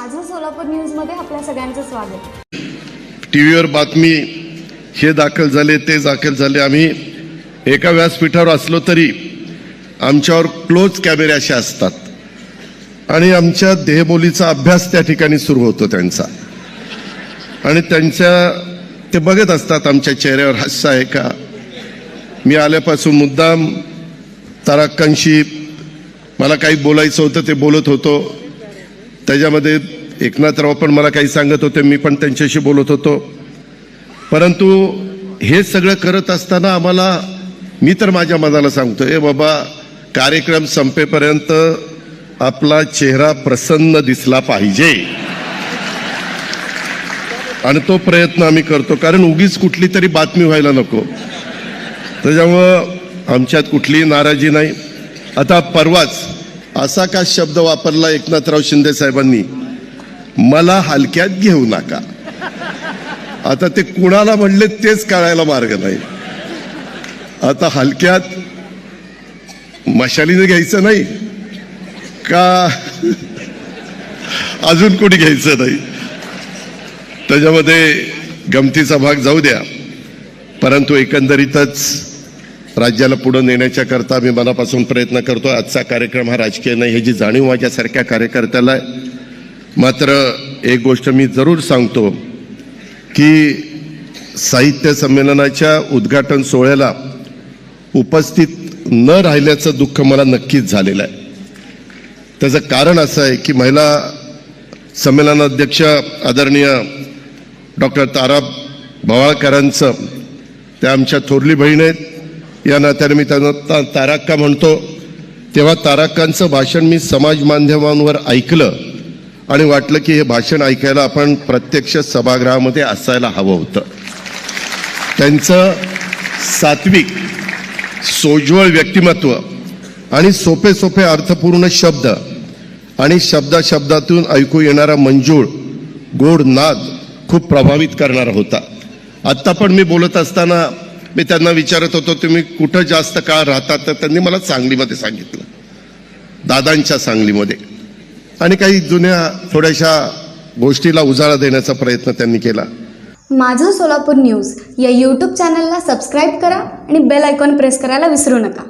माझं सोलापूर न्यूजमध्ये आपल्या सगळ्यांचं स्वागत. टी व्हीवर बातमी हे दाखल झाले ते दाखल झाले. आम्ही एका व्यासपीठावर असलो तरी आमच्यावर क्लोज कॅमेरे असे असतात. आणि आमच्या देहबोलीचा अभ्यास त्या ठिकाणी सुरू होतो त्यांचा. आणि त्यांच्या ते बघत असतात आमच्या चेहऱ्यावर हास्य आहे का? मी आल्यापासून मुद्दाम ताराक्कांशी मला काही बोलायचं होतं ते बोलत होतो. त्याच्यामध्ये एकनाथराव पण मला काही सांगत होते मी पण त्यांच्याशी बोलत होतो. परंतु हे सगळं करत असताना आम्हाला मी तर माझ्या मनाला सांगतो ए बाबा कार्यक्रम संपेपर्यंत आपला चेहरा प्रसन्न दिसला पाहिजे. आणि तो प्रयत्न आम्ही करतो कारण उगीच कुठली तरी बातमी व्हायला नको. त्याच्यामुळं आमच्यात कुठलीही नाराजी नाही. आता परवाच असा का शब्द वापरला एकनाथराव शिंदे साहेबांनी? मला हलक्यात घेऊ नका. आता ते कुणाला म्हणले तेच कळायला मार्ग नाही. आता हलक्यात मशालीने घ्यायचं नाही का? अजून कोणी घ्यायचं नाही? त्याच्यामध्ये गमतीचा भाग जाऊ द्या. परंतु एकंदरीतच राज्याला पुढे नेण्याच्या करता मी मनापासून प्रयत्न करतो आजचा कार्यक्रम हा राजकीय नाही ह्याची जाणीव माझ्यासारख्या कार्यकर्त्याला आहे. मात्र एक गोष्ट मी जरूर सांगतो की साहित्य संमेलनाच्या उद्घाटन सोहळ्याला उपस्थित न राहिल्याचं दुःख मला नक्कीच झालेलं आहे. त्याचं कारण असं आहे की महिला संमेलनाध्यक्ष आदरणीय डॉक्टर तारा भवाळकरांचं त्या आमच्या थोरली बहीण आहेत. या नात्याने मी त्यांना ता- ताराक्का म्हणतो. तेव्हा ताराक्कांचं भाषण मी समाज माध्यमांवर ऐकलं आणि वाटलं की हे भाषण ऐकायला आपण प्रत्यक्ष सभागृहामध्ये असायला हवं होतं. त्यांचं सात्विक सोज्वळ व्यक्तिमत्व आणि सोपे सोपे अर्थपूर्ण शब्द आणि शब्दा शब्दातून ऐकू येणारा मंजूळ गोड नाद खूप प्रभावित करणारा होता. आत्ता पण मी बोलत असताना मी त्यांना विचारत होतो तुम्ही कुठं जास्त काळ राहतात तर त्यांनी मला सांगलीमध्ये सांगितलं. दादांच्या सांगलीमध्ये. आणि काही जुन्या थोड्याशा गोष्टीला उजाळा देण्याचा प्रयत्न त्यांनी केला. माझं सोलापूर न्यूज या यूट्यूब चॅनलला सबस्क्राईब करा आणि बेल आयकॉन प्रेस करायला विसरू नका.